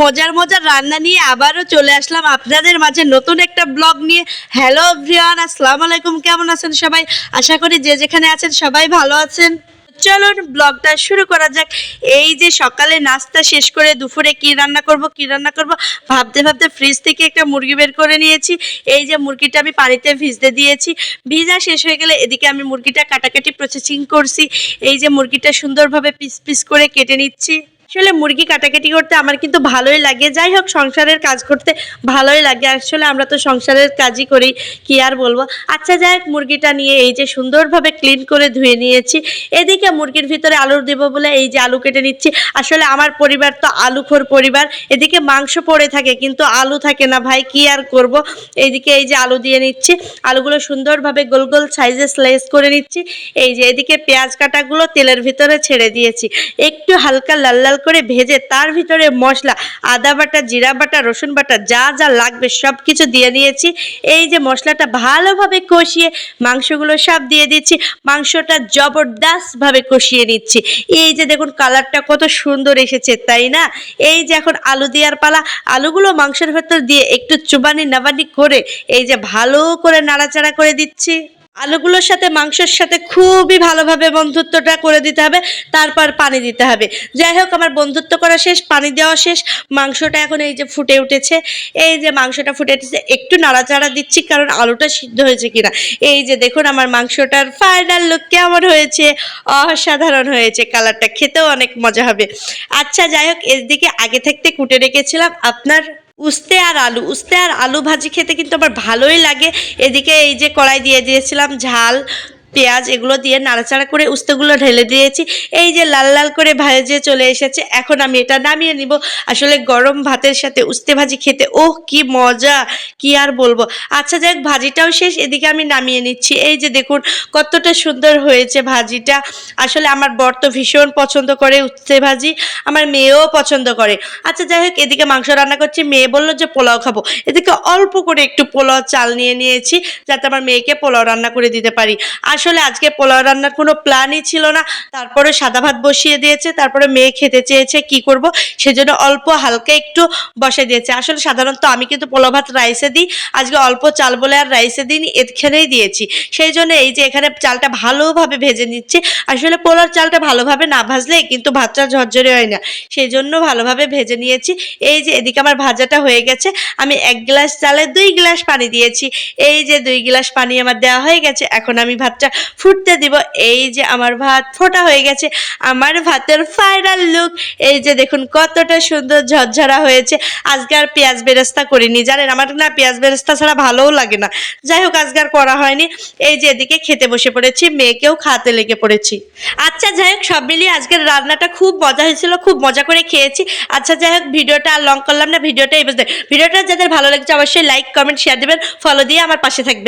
মজার মজার রান্না নিয়ে আবারও চলে আসলাম আপনাদের মাঝে নতুন একটা ব্লগ নিয়ে। হ্যালো এভরিওয়ান আসসালামু আলাইকুম, কেমন আছেন সবাই? আশা করি যে যেখানে আছেন সবাই ভালো আছেন। চলুন ব্লগটা শুরু করা যাক। এই যে সকালে নাস্তা শেষ করে দুপুরে কি রান্না করব, কি রান্না করব, ভাবতে ভাবতে ফ্রিজ থেকে একটা মুরগি বের করে নিয়েছি। এই যে মুরগিটা আমি পানিতে ভিজতে দিয়েছি। ভিজা শেষ হয়ে গেলে এদিকে আমি মুরগিটা কাটাকাটি প্রসেসিং করছি। এই যে মুরগিটা সুন্দরভাবে পিস পিস করে কেটে নিচ্ছি। আসলে মুরগি কাটাকাটি করতে আমার কিন্তু ভালোই লাগে। যাই হোক, সংসারের কাজ করতে ভালোই লাগে। আসলে আমরা তো সংসারের কাজই করি, কি আর বলব? আচ্ছা যাই হোক, মুরগিটা নিয়ে এই যে সুন্দরভাবে ক্লিন করে ধুয়ে নিয়েছি। এদিকে মুরগির ভিতরে আলু দেবো বলে এই যে আলু কেটে নিচ্ছি। আসলে আমার পরিবার তো আলুখোর পরিবার। এদিকে মাংস পড়ে থাকে, কিন্তু আলু থাকে না ভাই, কি আর করব? এইদিকে এই যে আলু দিয়ে নিচ্ছি। আলুগুলো সুন্দরভাবে গোল গোল সাইজে স্লাইস করে নিচ্ছি। এই যে এদিকে পেঁয়াজ কাটাগুলো তেলের ভিতরে ছেড়ে দিয়েছি। একটু হালকা লাল লাল করে ভেজে তার ভিতরে মশলা, আদা বাটা, জিরা বাটা, রসুন বাটা, যা যা লাগবে সব কিছু দিয়ে নিয়েছি। এই যে মশলাটা ভালোভাবে কষিয়ে মাংসগুলো সব দিয়ে দিচ্ছি, মাংসটা জবরদস্তভাবে কষিয়ে নিচ্ছি। এই যে দেখুন কালারটা কত সুন্দর এসেছে, তাই না? এই যে এখন আলু দেওয়ার পালা, আলুগুলো মাংসের ভেতর দিয়ে একটু চুবানি নাবানি করে এই যে ভালো করে নাড়াচাড়া করে দিচ্ছি। আলুগুলোর সাথে, মাংসের সাথে খুবই ভালোভাবে বন্ধুত্বটা করে দিতে হবে, তারপর পানি দিতে হবে। যাই হোক, আমার বন্ধুত্ব করা শেষ, পানি দেওয়া শেষ। মাংসটা এখন এই যে ফুটে উঠেছে, এই যে মাংসটা ফুটে উঠেছে, একটু নাড়াচাড়া দিচ্ছি কারণ আলুটা সিদ্ধ হয়েছে কিনা। এই যে দেখুন, আমার মাংসটার ফাইনাল লুক কেমন হয়েছে, অসাধারণ হয়েছে কালারটা খেতেও অনেক মজা হবে। আচ্ছা যাই হোক, এদিকে আগে থাকতে কুটে রেখেছিলাম, আপনার উস্তে আর আলু, উস্তে আর আলু ভাজি খেতে কিন্তু আমার ভালোই লাগে। এদিকে এই যে কড়াই দিয়ে দিয়েছিলাম ঝাল পেঁয়াজ এগুলো দিয়ে নাড়াচাড়া করে উস্তেগুলো ঢেলে দিয়েছি। এই যে লাল লাল করে ভেজে চলে এসেছে, এখন আমি এটা নামিয়ে নিব। আসলে গরম ভাতের সাথে উস্তে ভাজি খেতে, ওহ, কি মজা! কি আর বলব? আচ্ছা যাই ভাজিটাও শেষ, এদিকে আমি নামিয়ে নিচ্ছি। এই যে দেখুন, কতটা সুন্দর হয়েছে ভাজিটা। আসলে আমার বর তো ভীষণ পছন্দ করে উচ্ছে ভাজি, আমার মেয়েও পছন্দ করে। আচ্ছা যাই হোক, এদিকে মাংস রান্না করছি, মেয়ে বলল যে পোলাও খাব। এদিকে অল্প করে একটু পোলাও চাল নিয়ে নিয়েছি, যাতে আমার মেয়েকে পোলাও রান্না করে দিতে পারি। আসলে আজকে পোলাও রান্নার কোনো প্ল্যানই ছিল না। তারপরে সাদা ভাত বসিয়ে দিয়েছে, তারপরে মেয়ে খেতে চেয়েছে, কি করব? সেজন্য অল্প হালকা একটু বসে দিয়েছে। আসলে সাধারণত আমি কিন্তু পোলাও ভাত রাইসে দিই, আজকে অল্প চাল বলে আর রাইসে দিইনি, এখানেই দিয়েছি। সেই জন্য এই যে এখানে চালটা ভালোভাবে ভেজে নিচ্ছে। আসলে পোলার চালটা ভালোভাবে না ভাজলে কিন্তু ভাতটা ঝরঝরে হয় না। সেই জন্য ভালোভাবে ভেজে নিয়েছি। এই যে এদিকে আমার ভাজাটা হয়ে গেছে, আমি এক গ্লাস চালে দুই গ্লাস পানি দিয়েছি। এই যে দুই গ্লাস পানি আমার দেওয়া হয়ে গেছে, এখন আমি ভাতটা ফুটতে দিব। এই যে আমার ভাত ফোটা হয়ে গেছে। আমার ভাতের ফাইনাল লুক এই যে দেখুন, কতটা সুন্দর ঝরঝরা হয়েছে। আজকে আর পেঁয়াজ বেরেস্তা করিনি। জানেন, আমার না পেঁয়াজ বেরেস্তা ছাড়া ভালোও লাগে না। যাই হোক, আজকে আর করা হয়নি। এই যে এদিকে খেতে বসে পড়েছি, মেয়েকেও খাতে লেগে পড়েছি। আচ্ছা যাই হোক, সব মিলিয়ে আজকের রান্নাটা খুব মজা হয়েছিল, খুব মজা করে খেয়েছি। আচ্ছা যাই হোক, ভিডিওটা আর লং করলাম না, ভিডিওটা এই বুঝতে ভিডিওটা যাদের ভালো লাগছে, অবশ্যই লাইক কমেন্ট শেয়ার দেবেন। ফলো দিয়ে আমার পাশে থাকবেন।